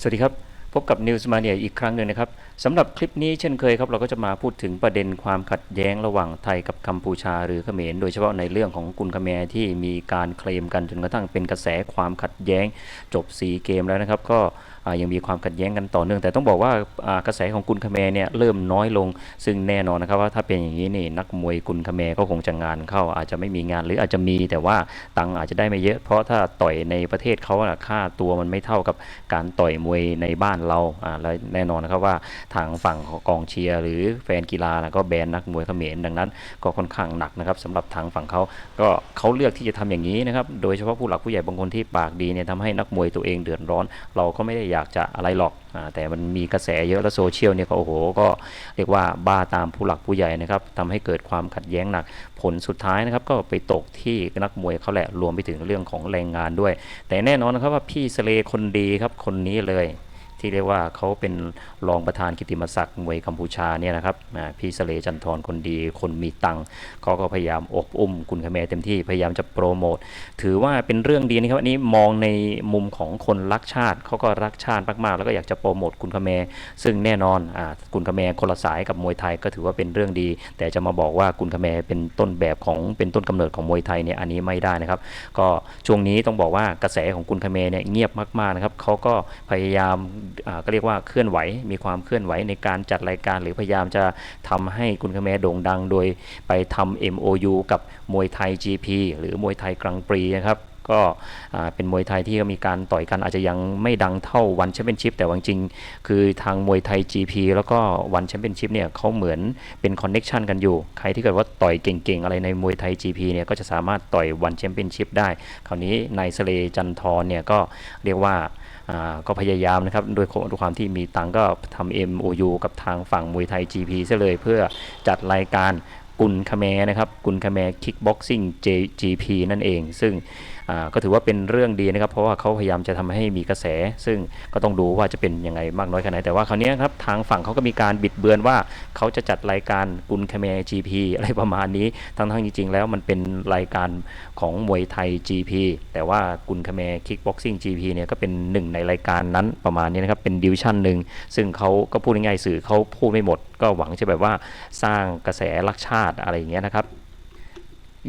สวัสดีครับ พบกับ News Mania อีกครั้งหนึ่งนะครับสำหรับคลิปนี้เช่นเคยครับ เราก็จะมาพูดถึงประเด็นความขัดแย้งระหว่างไทยกับกัมพูชาหรือเขมร โดยเฉพาะในเรื่องของกุนคแมรที่มีการเคลมกันจนกระทั่งเป็นกระแสความขัดแย้งจบ 4 เกมแล้วนะครับ ก็ ยังมีความขัดแย้งกันต่อเนื่อง แต่ต้องบอกว่ากระแสของกุนคแมร์เนี่ยเริ่มน้อยลง ซึ่งแน่นอนนะครับว่าถ้าเป็นอย่างนี้นี่นักมวยกุนคแมร์ก็คงจะงานเข้าอาจจะไม่มีงานหรืออาจจะมีแต่ว่าตังอาจจะได้ไม่เยอะ เพราะถ้าต่อยในประเทศเขาอะค่าตัวมันไม่เท่ากับการต่อยมวยในบ้านเราอ่าและแน่นอนนะครับว่าทางฝั่งกองเชียร์หรือแฟนกีฬานะก็แบนนักมวยเขมรดังนั้น ก็ค่อนข้างหนักนะครับสำหรับทางฝั่งเขาก็เขาเลือกที่จะทำอย่างนี้นะครับโดยเฉพาะผู้หลักผู้ใหญ่บางคนที่ปากดีเนี่ยทำให้นักมวยตัวเองเดือดร้อน เราก็ไม่ได้อยากจะอะไรหรอกอแต่มันมีกระแสเยอะแล้วโซเชียลเนี่ยก็โอ้โหก็เรียกว่าบ้าตามผู้หลักผู้ใหญ่นะครับทำให้เกิดความขัดแย้งหนักผลสุดท้ายนะครับก็ไปตกที่นักมวยเขาแหละรวมไปถึงเรื่องของแรงงานด้วย แต่แน่นอนนะครับว่าพี่สเลคนดีครับคนนี้เลย ที่เรียกว่าเขาเป็นรองประธานกิติมศักดิ์มวยกัมพูชาเนี่ยนะครับพี่สเลจันทร์คนดีคนมีตังค์เขาก็พยายามอบอุ้มคุณคแมเต็มที่พยายามจะโปรโมทถือว่าเป็นเรื่องดีนะครับอันนี้มองในมุมของคนรักชาติเขาก็รักชาติมากๆ แล้วก็อยากจะโปรโมทคุณคแมซึ่งแน่นอนอคุณคแมคนละสายกับมวยไทยก็ถือว่าเป็นเรื่องดี แต่จะมาบอกว่าคุณคแมเป็นต้นแบบของเป็นต้นกำเนิดของมวยไทยเนี่ยอันนี้ไม่ได้นะครับ ก็ช่วงนี้ต้องบอกว่ากระแสของคุณคเมเนี่ยเงียบมากๆนะครับเขาก็พยายามก็เรียกว่าเคลื่อนไหว มีความเคลื่อนไหวในการจัดรายการ หรือพยายามจะทำให้คุณคแมโด่งดัง โดยไปทำ MOU กับมวยไทย GP หรือมวยไทยกลางปรีนะครับ ก็เป็นมวยไทยที่มีการต่อยกันอาจจะยังไม่ดังเท่าวันแชมเปี้ยนชิพแต่ว่าจริงคือทางมวยไทย GP แล้วก็วันแชมเปี้ยนชิพเนี่ยเขาเหมือนเป็นคอนเน็ชันกันอยู่ ใครที่เกิดว่าต่อยเก่งๆ อะไรในมวยไทย GP เนี่ยก็จะสามารถต่อยวันแชมเปี้ยนชิพได้ คราวนี้นายสเลจันทร์เนี่ยก็เรียกว่าก็พยายามนะครับด้วยด้วยความที่มีตังก็ทำ MOU กับทางฝั่งมวยไทย GP ซะเลยเพื่อจัดรายการ กุนคาแมนะครับกุนคาแมคิกบ็อกซิ่ง JGP นั่นเอง ซึ่งก็ถือว่าเป็นเรื่องดีนะครับ เพราะว่าเขาพยายามจะทำให้มีกระแส ซึ่งก็ต้องดูว่าจะเป็นยังไงมากน้อยแค่ไหนแต่ว่าคราวนี้ครับทางฝั่งเขาก็มีการบิดเบือนว่าเขาจะจัดรายการกุนคาแม GP อะไรประมาณนี้ทั้งๆจริง ๆ แล้วมันเป็นรายการของมวยไทย GP แต่ว่ากุนคาแมคิกบ็อกซิ่ง GP เนี่ยก็เป็นหนึ่งในรายการนั้นประมาณนี้นะครับเป็นดิวชั่นหนึ่งซึ่งเขาก็พูดง่ายๆสื่อเขาพูดไม่หมดก็หวังจะแบบว่าสร้างกระแสรักชาติอะไรอย่างเงี้ยนะครับ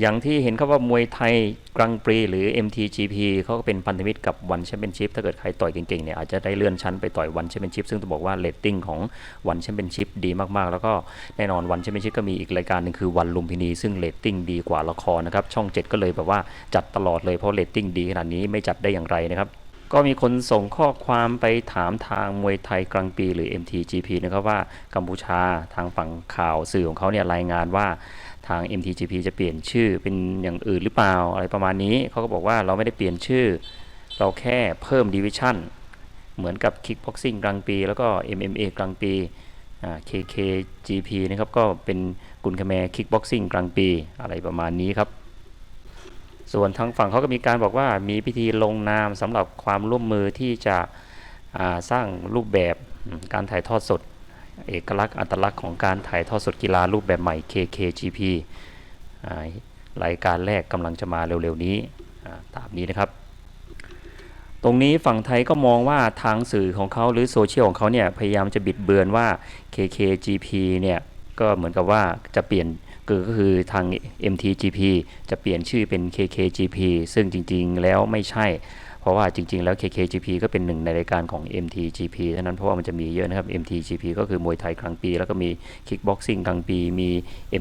อย่างที่เห็นครับว่ามวยไทยกรังปรีหรือ MTGP เขาก็เป็นพันธมิตรกับวันแชมเปี้ยนชิพถ้าเกิดใครต่อยเก่งๆเนี่ยอาจจะได้เลื่อนชั้นไปต่อยวันแชมเปี้ยนชิพซึ่งต้องบอกว่าเรตติ้งของวันแชมเปี้ยนชิพดีมากๆ แล้วก็แน่นอนวันแชมเปี้ยนชิพก็มีอีกรายการหนึ่งคือวันลุมพินีซึ่งเรตติ้งดีกว่าละครนะครับช่อง 7 ก็เลยแบบว่าจัดตลอดเลยเพราะเรตติ้งดีขนาดนี้ไม่จัดได้อย่างไรนะครับ ก็มีคนส่งข้อความไปถามทางมวยไทยกลางปีหรือ MTGP นะครับว่ากัมพูชาทางฝั่งข่าวสื่อของเขาเนี่ยรายงานว่าทาง MTGP จะเปลี่ยนชื่อเป็นอย่างอื่นหรือเปล่าอะไรประมาณนี้เขาก็บอกว่าเราไม่ได้เปลี่ยนชื่อ เราแค่เพิ่มดิวิชั่นเหมือนกับ Kickboxing กลางปี แล้วก็ MMA กลางปีอ่า KKGP นะครับก็เป็นกุนคาแม Kickboxing กลางปีอะไรประมาณนี้ครับ ส่วนทางฝั่งเขาก็มีการบอกว่ามีพิธีลงนามสำหรับความร่วมมือที่จะสร้างรูปแบบการถ่ายทอดสด เอกลักษณ์อัตลักษณ์ของการถ่ายทอดสดกีฬารูปแบบใหม่ KKGP รายการแรกกำลังจะมาเร็วๆนี้ตามนี้นะครับ ตรงนี้ฝั่งไทยก็มองว่าทางสื่อของเขาหรือโซเชียลของเขาเนี่ยพยายามจะบิดเบือนว่า KKGP เนี่ยก็เหมือนกับว่าจะเปลี่ยน ก็คือทาง MTGP จะเปลี่ยนชื่อเป็น KKGP ซึ่งจริงๆแล้วไม่ใช่ ราะว่าจริง ๆ แล้ว KKGP ก็เป็นหนึ่งในรายการของ MTGP เท่านั้นเพราะว่ามันจะมีเยอะนะครับ MTGP ก็คือมวยไทยกลางปี แล้วก็มี Kickboxing กลางปี มี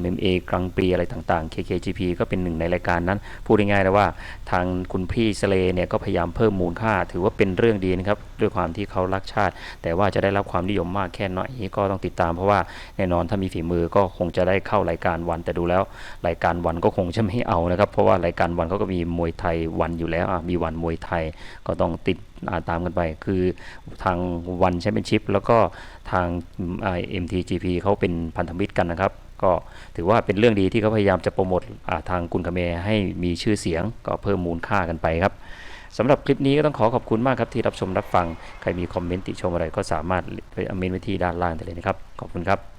MMA กลางปีอะไรต่างๆ KKGP ก็เป็นหนึ่งในรายการนั้น พูดง่ายๆแล้วว่าทางคุณพี่สเลเนี่ยก็พยายามเพิ่มมูลค่า ถือว่าเป็นเรื่องดีนะครับด้วยความที่เขารักชาติ แต่ว่าจะได้รับความนิยมมากแค่ไหนก็ต้องติดตาม เพราะว่าแน่นอนถ้ามีฝีมือก็คงจะได้เข้ารายการวัน แต่ดูแล้วรายการวันก็คงจะไม่เอานะครับเพราะว่ารายการวันเขาก็มีมวยไทยวันอยู่แล้วมีวันมวยไทยก็ต้องติดาตามกันไป คือทางวันแชมเปี้ยนชิพแล้วก็ทางอ่า MTGP เขาเป็นพันธมิตรกันนะครับ ก็ถือว่าเป็นเรื่องดีที่เขาพยายามจะโปรโมททางกุนคาเมให้มีชื่อเสียงก็เพิ่มมูลค่ากันไปครับสำหรับคลิปนี้ก็ต้องขอขอบคุณมากครับที่รับชมรับฟัง ใครมีคอมเมนต์ติชมอะไรก็สามารถไปอมเมนต์ไว้ที่ด้านล่างได้เลยนะครับ ขอบคุณครับ